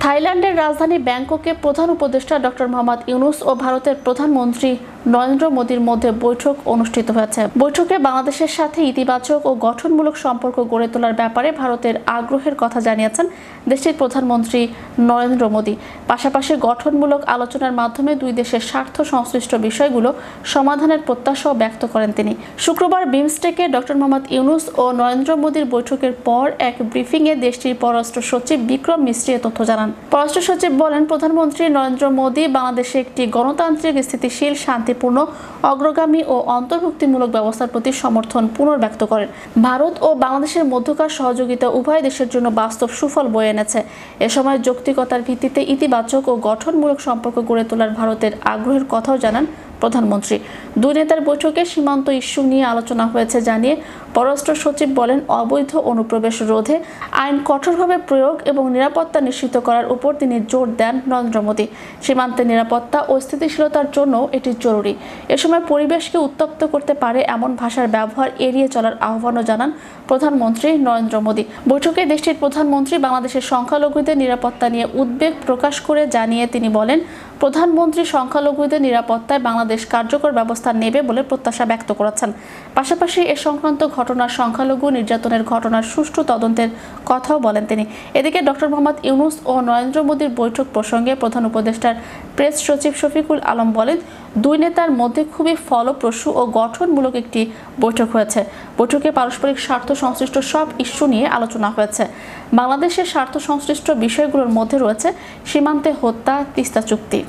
থাইল্যান্ডের রাজধানী ব্যাংককে প্রধান উপদেষ্টা ডক্টর মোহাম্মদ ইউনুস ও ভারতের প্রধানমন্ত্রী নরেন্দ্র মোদীর মধ্যে বৈঠক অনুষ্ঠিত হয়েছে। বৈঠকে বাংলাদেশের সাথে ইতিবাচক ও গঠনমূলক সম্পর্ক গড়ে তোলার ব্যাপারে ভারতের আগ্রহের কথা জানিয়েছেন দেশটির প্রধানমন্ত্রী নরেন্দ্র মোদী। পাশাপাশি গঠনমূলক আলোচনার মাধ্যমে দুই দেশের স্বার্থ সংশ্লিষ্ট বিষয়গুলো সমাধানের প্রত্যাশাও ব্যক্ত করেন তিনি। শুক্রবার বিমস্টেকে ডক্টর মোহাম্মদ ইউনুস ও নরেন্দ্র মোদীর বৈঠকের পর এক ব্রিফিংয়ে দেশটির পররাষ্ট্র সচিব বিক্রম মিস্ত্রি তথ্য জানান। পররাষ্ট্র সচিব বলেন, প্রধানমন্ত্রী নরেন্দ্র মোদী বাংলাদেশে একটি গণতান্ত্রিক স্থিতিশীল শান্তিপূর্ণ, অগ্রগামী ও অন্তর্ভুক্তিমূলক ব্যবস্থার প্রতি সমর্থন পুনর্ব্যক্ত করেন। ভারত ও বাংলাদেশের মধ্যকার সহযোগিতা উভয় দেশের জন্য বাস্তব সুফল বয়ে এনেছে। এ সময় যৌক্তিকতার ভিত্তিতে ইতিবাচক ও গঠনমূলক সম্পর্ক গড়ে তোলার ভারতের আগ্রহের কথাও জানান প্রধানমন্ত্রী। দুই নেতার বৈঠকে সীমান্ত ইস্যু নিয়ে আলোচনা হয়েছে জানিয়ে পররাষ্ট্র সচিব বলেন, অবৈধ অনুপ্রবেশ রোধে আইন কঠোরভাবে প্রয়োগ এবং নিরাপত্তা নিশ্চিত করার উপর তিনি জোর দেন নরেন্দ্র মোদী। সীমান্তের নিরাপত্তা ও স্থিতিশীলতার জন্য এটি জরুরি। এ সময় পরিবেশকে উত্তপ্ত করতে পারে এমন ভাষার ব্যবহার এড়িয়ে চলার আহ্বানও জানান প্রধানমন্ত্রী নরেন্দ্র মোদী। বৈঠকে দেশটির প্রধানমন্ত্রী বাংলাদেশের সংখ্যালঘুদের নিরাপত্তা নিয়ে উদ্বেগ প্রকাশ করে জানিয়ে তিনি বলেন প্রধানমন্ত্রী সংখ্যালঘুদের নিরাপত্তায় বাংলাদেশ কার্যকর ব্যবস্থা নেবে বলে প্রত্যাশা ব্যক্ত করেছেন। পাশাপাশি এ সংক্রান্ত ঘটনার সংখ্যালঘু নির্যাতনের ঘটনার সুষ্ঠু তদন্তের কথাও বলেন তিনি। এদিকে ডক্টর মোহাম্মদ ইউনুস ও নরেন্দ্র মোদীর বৈঠক প্রসঙ্গে প্রধান উপদেষ্টার প্রেস সচিব শফিকুল আলম বলেন, দুই নেতার মধ্যে খুবই ফলপ্রসূ ও গঠনমূলক একটি বৈঠক হয়েছে। বৈঠকে পারস্পরিক স্বার্থ সংশ্লিষ্ট সব ইস্যু নিয়ে আলোচনা হয়েছে। বাংলাদেশের স্বার্থ সংশ্লিষ্ট বিষয়গুলোর মধ্যে রয়েছে সীমান্তে হত্যা, তিস্তা চুক্তি।